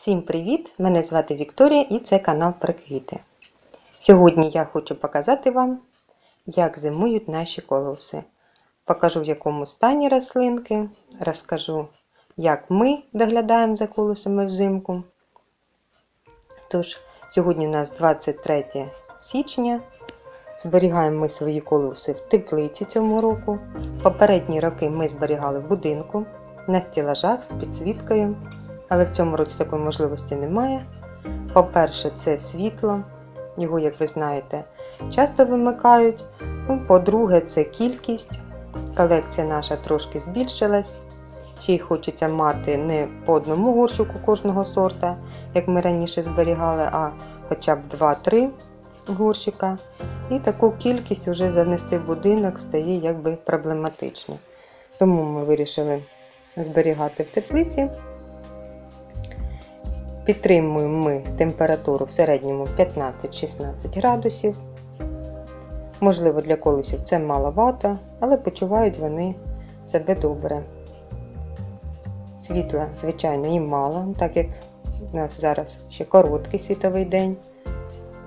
Всім привіт! Мене звати Вікторія і це канал про квіти. Сьогодні я хочу показати вам, як зимують наші колоси. Покажу, в якому стані рослинки, розкажу, як ми доглядаємо за колосами взимку. Тож, сьогодні у нас 23 січня. Зберігаємо ми свої колоси в теплиці цього року. Попередні роки ми зберігали в будинку на стілажах з підсвіткою, але в цьому році такої можливості немає. По-перше, це світло, його, як ви знаєте, часто вимикають. Ну, По-друге, це кількість. Колекція наша трошки збільшилась. Ще й хочеться мати не по одному горщику кожного сорта, як ми раніше зберігали, а хоча б 2-3 горщика. І таку кількість вже занести в будинок стає якби проблематично. Тому ми вирішили зберігати в теплиці. Підтримуємо ми температуру в середньому 15-16 градусів. Можливо, для колосів це маловато, але почувають вони себе добре. Світла, звичайно, і мало, так як у нас зараз ще короткий світовий день.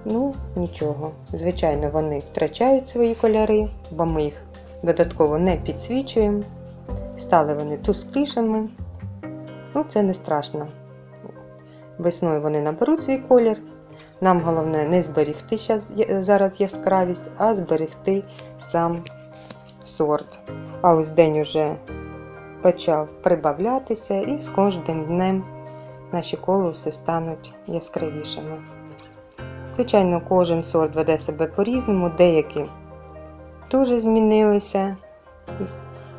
Ну, нічого. Звичайно, вони втрачають свої кольори, бо ми їх додатково не підсвічуємо. Стали вони тусклішими. Ну, це не страшно. Весною вони наберуть свій колір. Нам головне не зберігти зараз яскравість, а зберегти сам сорт. А ось день уже почав прибавлятися, і з кожним днем наші колоси стануть яскравішими. Звичайно, кожен сорт веде себе по-різному, деякі дуже змінилися,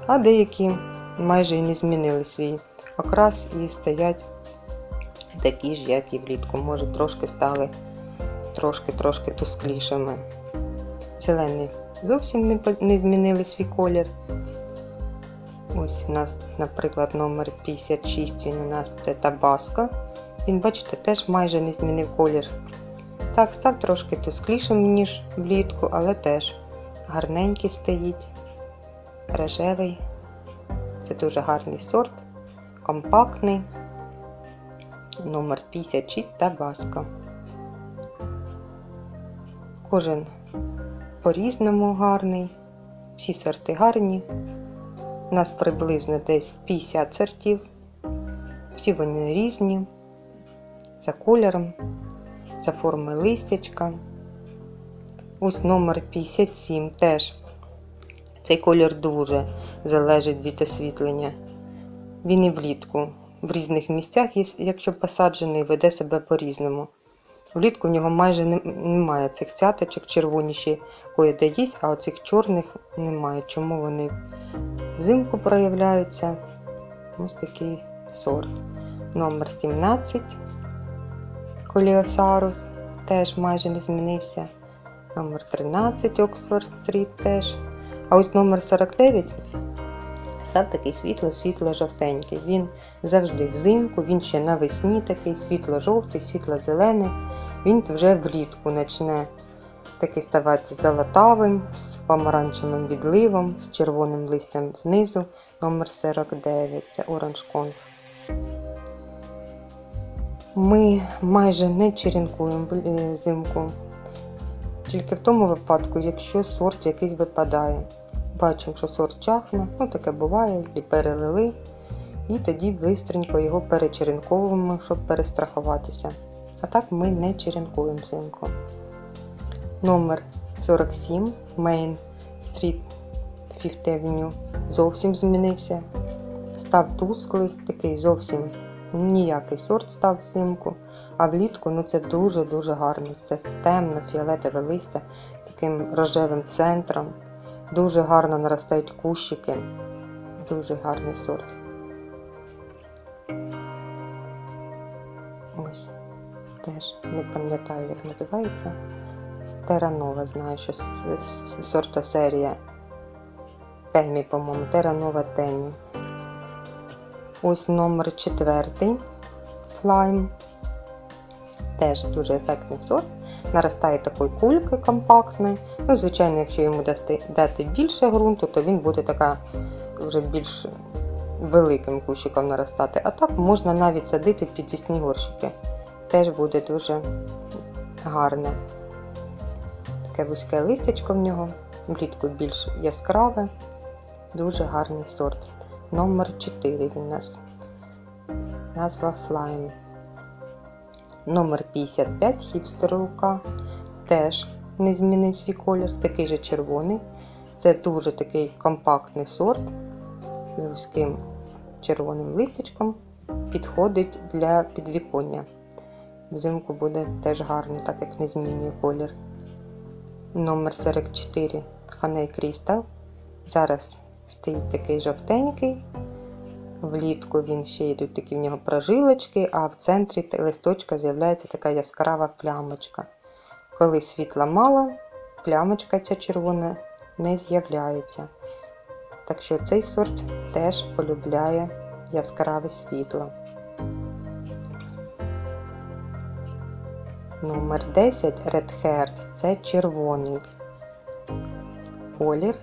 а деякі майже і не змінили свій окрас і стоять такі ж, як і влітку. Може, трошки стали трошки-трошки тусклішими. Зелені зовсім не, не змінили свій колір. Ось у нас, наприклад, номер 56, він у нас це табаско. Він, бачите, теж майже не змінив колір. Так, став трошки тусклішим, ніж влітку, але теж гарненький стоїть, рожевий. Це дуже гарний сорт, компактний. Номер 56 Табаско. Кожен по-різному гарний. Всі сорти гарні. У нас приблизно десь 50 сортів. Всі вони різні. За кольором, за формою листячка. Ось номер 57 теж. Цей колір дуже залежить від освітлення. Він і влітку. В різних місцях, якщо посаджений, веде себе по-різному. Влітку в нього майже немає цих цяточок, червоні ще кое-де є, а оцих чорних немає. Чому вони взимку проявляються? Ось такий сорт. Номер 17. Коліосарус теж майже не змінився. Номер 13 Оксфорд Стріт теж. А ось номер 49 став такий світло-світло-жовтенький. Він завжди взимку, він ще навесні такий світло-жовтий, світло-зелений. Він вже влітку почне такий ставати золотавим, з помаранчевим відливом, з червоним листям знизу. Номер 49 це Orange Ми майже не черенкуємо в- взимку. Тільки в тому випадку, якщо сорт якийсь випадає. Бачимо, що сорт чахне, ну таке буває, і перелили. І тоді бистренько його перечеренковуємо, щоб перестрахуватися. А так ми не черенкуємо взимку. Номер 47 Main Street Fifth Avenue зовсім змінився. Став тусклий, такий зовсім ніякий сорт став взимку. А влітку ну це дуже-дуже гарно. Це темно фіолетове листя таким рожевим центром. Дуже гарно наростають кущики. Дуже гарний сорт. Ось. Теж не пам'ятаю, як називається. Теранова, знаю, що сорта серія. Темі, по-моєму, Теранова Темі. Ось номер четвертий. Флайм. Теж дуже ефектний сорт. Наростає такої кульки компактної. Ну, звичайно, якщо йому дасти, дати більше ґрунту, то він буде така вже більш великим кущиком наростати. А так можна навіть садити в підвісні горщики. Теж буде дуже гарне. Таке вузьке листячко в нього, влітку більш яскраве, дуже гарний сорт. Номер 4 він у нас. Назва Flyme. Номер 55 хіпстер рука. Теж не змінив свій колір, такий же червоний. Це дуже такий компактний сорт з вузьким червоним листячком. Підходить для підвіконня. Взимку буде теж гарно, так як не змінює колір. Номер 44 Ханей Крістал. Зараз стоїть такий жовтенький. Влітку він ще йдуть такі в нього прожилочки, а в центрі листочка з'являється така яскрава плямочка. Коли світла мало, плямочка ця червона не з'являється. Так що цей сорт теж полюбляє яскраве світло. Номер 10 Red Heart це червоний колір.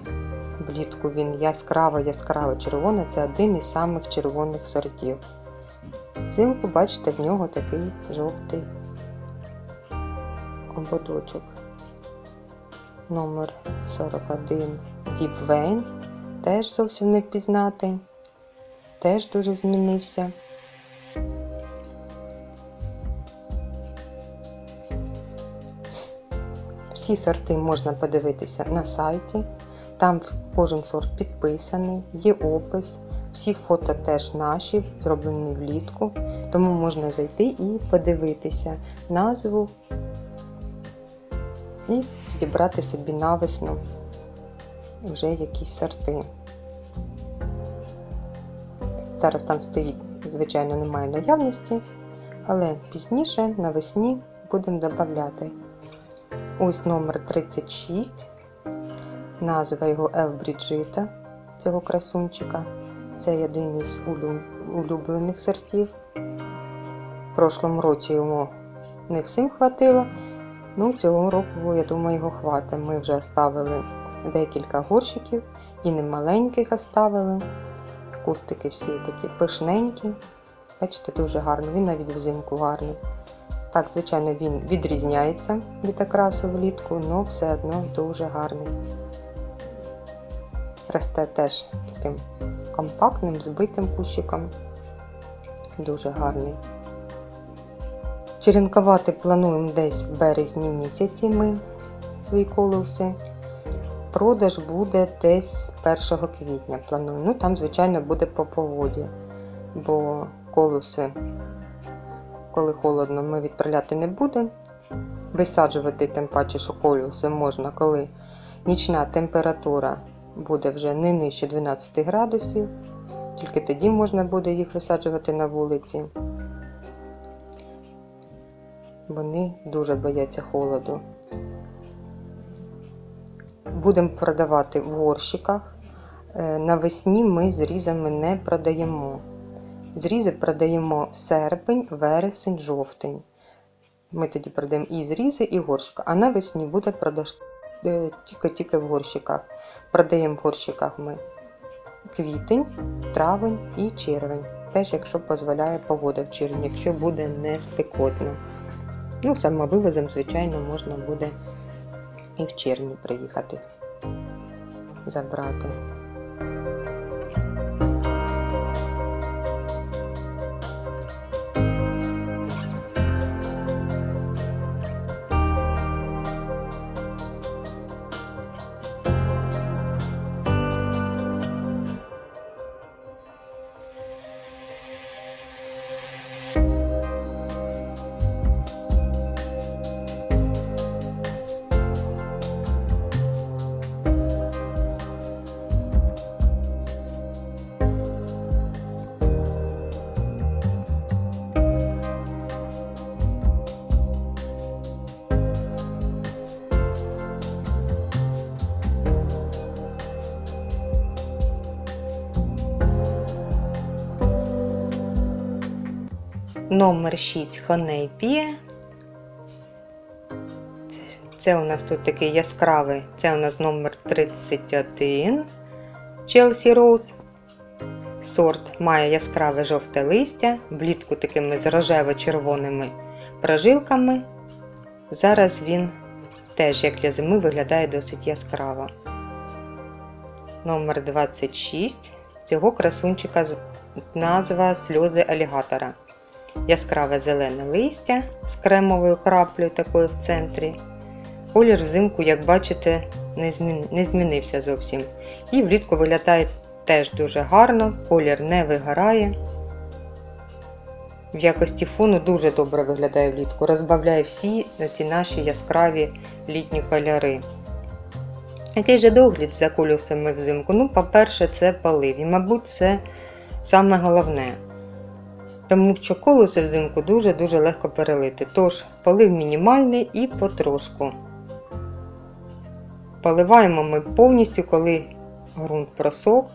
Влітку він яскраво яскраво червоний, це один із самих червоних сортів. Взимку, бачите, в нього такий жовтий ободочок. Номер 41 Deep Vein теж зовсім не впізнати. Теж дуже змінився. Всі сорти можна подивитися на сайті. Там кожен сорт підписаний, є опис. Всі фото теж наші, зроблені влітку. Тому можна зайти і подивитися назву і дібрати собі навесну вже якісь сорти. Зараз там стоїть, звичайно, немає наявності, але пізніше навесні будемо додати. Ось номер 36. Назва його Елбріджита, цього красунчика. Це один із улюблених сортів. В прошлому році йому не всім хватило. Ну, цього року, я думаю, його хватить. Ми вже оставили декілька горщиків і немаленьких оставили. Кустики всі такі пишненькі. Бачите, дуже гарно. Він навіть взимку гарний. Так, звичайно, він відрізняється від окрасу влітку, але все одно дуже гарний. Росте теж таким компактним, збитим кущиком. Дуже гарний. Черенкувати плануємо десь в березні місяці ми свої колуси. Продаж буде десь з 1 квітня планую. Ну там, звичайно, буде по погоді, бо колуси, коли холодно, ми відправляти не будемо. Висаджувати, тим паче, що колуси можна, коли нічна температура буде вже не нижче 12 градусів. Тільки тоді можна буде їх висаджувати на вулиці. Вони дуже бояться холоду. Будемо продавати в горщиках. Е, Навесні ми зрізами не продаємо. Зрізи продаємо серпень, вересень, жовтень. Ми тоді продаємо і зрізи, і горщика. А навесні буде продаж тільки-тільки в горщиках. Продаємо в горщиках ми квітень, травень і червень. Теж, якщо дозволяє погода в червні, якщо буде не спекотно. Ну, самовивозом, звичайно, можна буде і в червні приїхати забрати. Номер 6 Хонейпія. Це, у нас тут такий яскравий. Це у нас номер 31 Chelsea Rose. сорт має яскраве жовте листя, влітку такими з рожево-червоними прожилками. Зараз він теж, як для зими, виглядає досить яскраво. Номер 26. Цього красунчика назва сльози алігатора. Яскраве зелене листя з кремовою краплею такою в центрі. Колір взимку, як бачите, не, змін... не змінився зовсім. І влітку виглядає теж дуже гарно, колір не вигорає. В якості фону дуже добре виглядає влітку, розбавляє всі ці наші яскраві літні кольори. Який же догляд за колюсами взимку? Ну, по-перше, це полив. І, мабуть, це саме головне. Тому що колоси взимку дуже-дуже легко перелити. Тож, полив мінімальний і потрошку. Поливаємо ми повністю, коли ґрунт просох,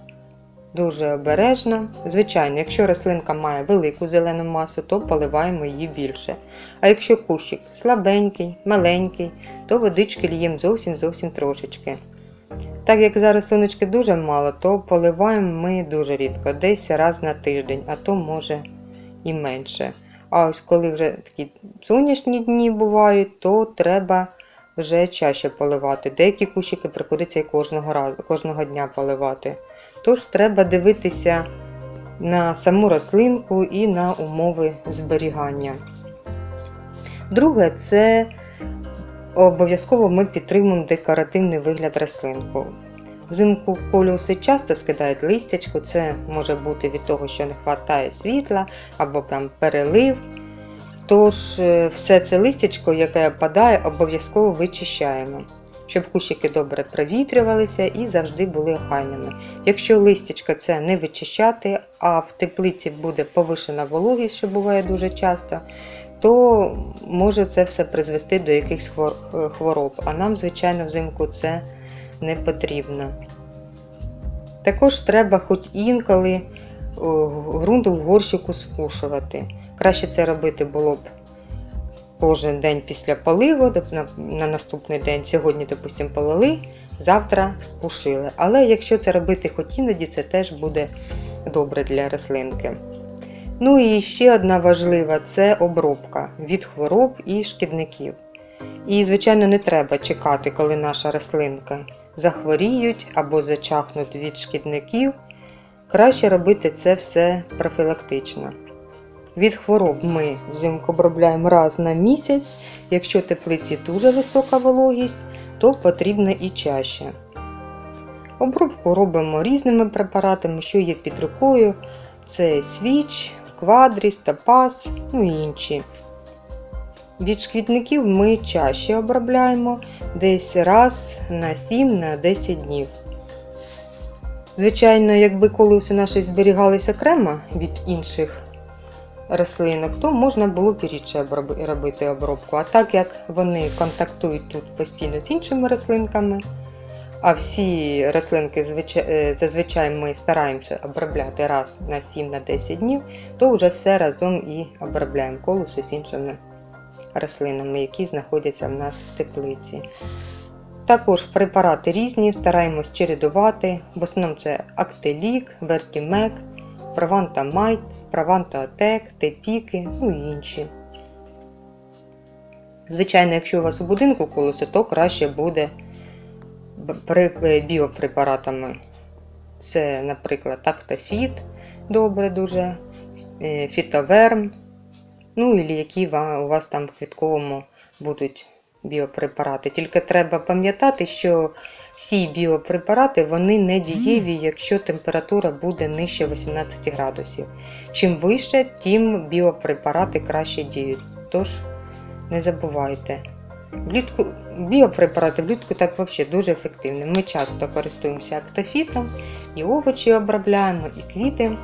дуже обережно. Звичайно, якщо рослинка має велику зелену масу, то поливаємо її більше. А якщо кущик слабенький, маленький, то водички ліємо зовсім зовсім трошечки. Так як зараз сонечки дуже мало, то поливаємо ми дуже рідко, десь раз на тиждень, а то може і менше. А ось коли вже такі сонячні дні бувають, то треба вже чаще поливати. Деякі кущики приходиться і кожного разу, кожного дня поливати. Тож треба дивитися на саму рослинку і на умови зберігання. Друге, це обов'язково ми підтримуємо декоративний вигляд рослинку. Взимку колюси часто скидають листячку, це може бути від того, що не вистачає світла або там перелив. Тож е, все це листячко, яке опадає, обов'язково вичищаємо, щоб кущики добре провітрювалися і завжди були охайними. Якщо листячко це не вичищати, а в теплиці буде повишена вологість, що буває дуже часто, то може це все призвести до якихось е, хвороб. А нам, звичайно, взимку це не потрібно. Також треба хоч інколи о, ґрунт в горщику спушувати. Краще це робити було б кожен день після поливу, тобто на наступний день. Сьогодні, допустимо, полили, завтра спушили. Але якщо це робити хоч іноді, це теж буде добре для рослинки. Ну і ще одна важлива це обробка від хвороб і шкідників. І, звичайно, не треба чекати, коли наша рослинка захворіють або зачахнуть від шкідників. Краще робити це все профілактично. Від хвороб ми взимку обробляємо раз на місяць. Якщо теплиці дуже висока вологість, то потрібно і чаще. Обробку робимо різними препаратами, що є під рукою. Це свіч, квадріс, топаз, ну і інші. Від шкідників ми чаще обробляємо десь раз на 7 на 10 днів. Звичайно, якби колеси наші зберігалися окремо від інших рослинок, то можна було б рідше робити обробку. А так як вони контактують тут постійно з іншими рослинками, а всі рослинки е, зазвичай ми стараємося обробляти раз на 7 на 10 днів, то вже все разом і обробляємо колосу з іншими рослинами, які знаходяться в нас в теплиці. Також препарати різні, стараємось чередувати. В основному це Актелік, Вертімек, Праванта Майт, Праванта Отек, Тепіки, ну і інші. Звичайно, якщо у вас у будинку колесо, то краще буде е, біопрепаратами. Це, наприклад, Актофіт, добре дуже, е, Фітоверм, ну і які у вас там в квітковому будуть біопрепарати. Тільки треба пам'ятати, що всі біопрепарати вони не дієві, якщо температура буде нижче 18 градусів. Чим вище, тим біопрепарати краще діють. Тож не забувайте. Влітку, біопрепарати влітку так взагалі дуже ефективні. Ми часто користуємося актофітом, і овочі обробляємо, і квіти.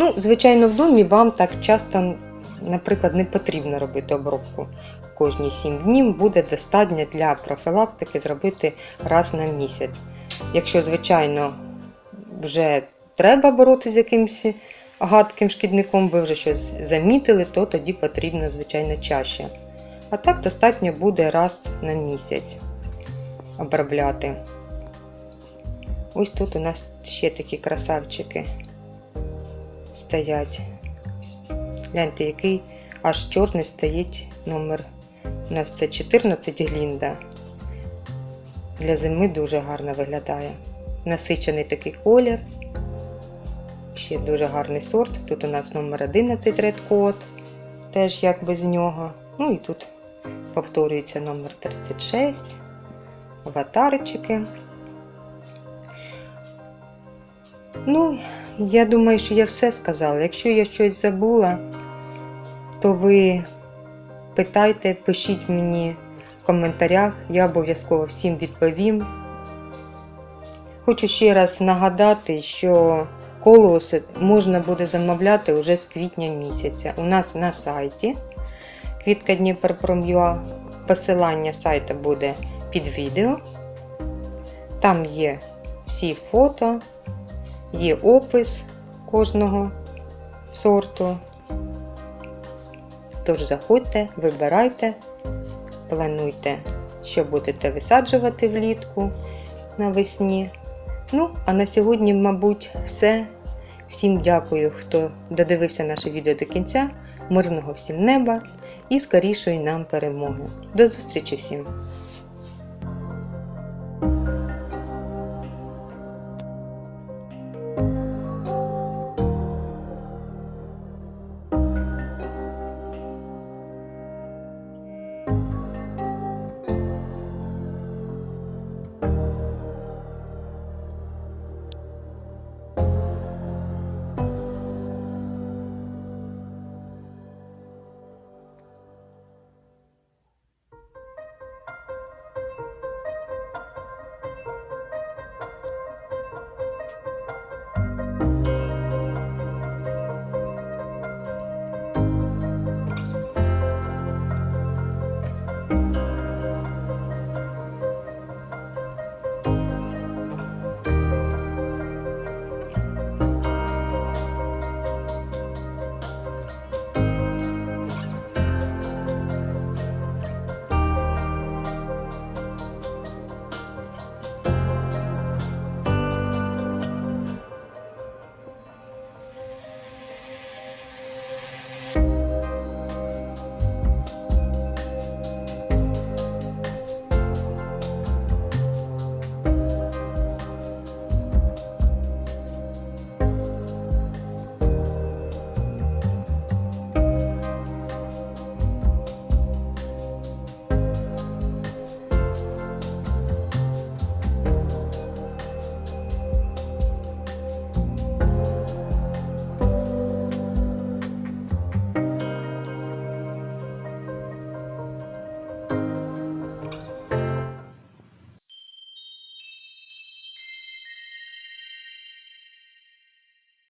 Ну, звичайно, в домі вам так часто, наприклад, не потрібно робити обробку кожні 7 днів. Буде достатньо для профілактики зробити раз на місяць. Якщо, звичайно, вже треба боротися з якимось гадким шкідником, ви вже щось замітили, то тоді потрібно, звичайно, чаще. А так достатньо буде раз на місяць обробляти. Ось тут у нас ще такі красавчики стоять. Гляньте, який аж чорний стоїть номер. У нас це 14 глінда. Для зими дуже гарно виглядає. Насичений такий колір. Ще дуже гарний сорт. Тут у нас номер 11 Red Coat, теж як без нього. Ну і тут повторюється номер 36, аватарчики. Ну, я думаю, що я все сказала. Якщо я щось забула, то ви питайте, пишіть мені в коментарях, я обов'язково всім відповім. Хочу ще раз нагадати, що колоси можна буде замовляти вже з квітня місяця. У нас на сайті Квітка Дніпропром'юа. Посилання сайту буде під відео. Там є всі фото, є опис кожного сорту. Тож заходьте, вибирайте, плануйте, що будете висаджувати влітку навесні. Ну, а на сьогодні, мабуть, все. Всім дякую, хто додивився наше відео до кінця. Мирного всім неба і скорішої нам перемоги. До зустрічі всім!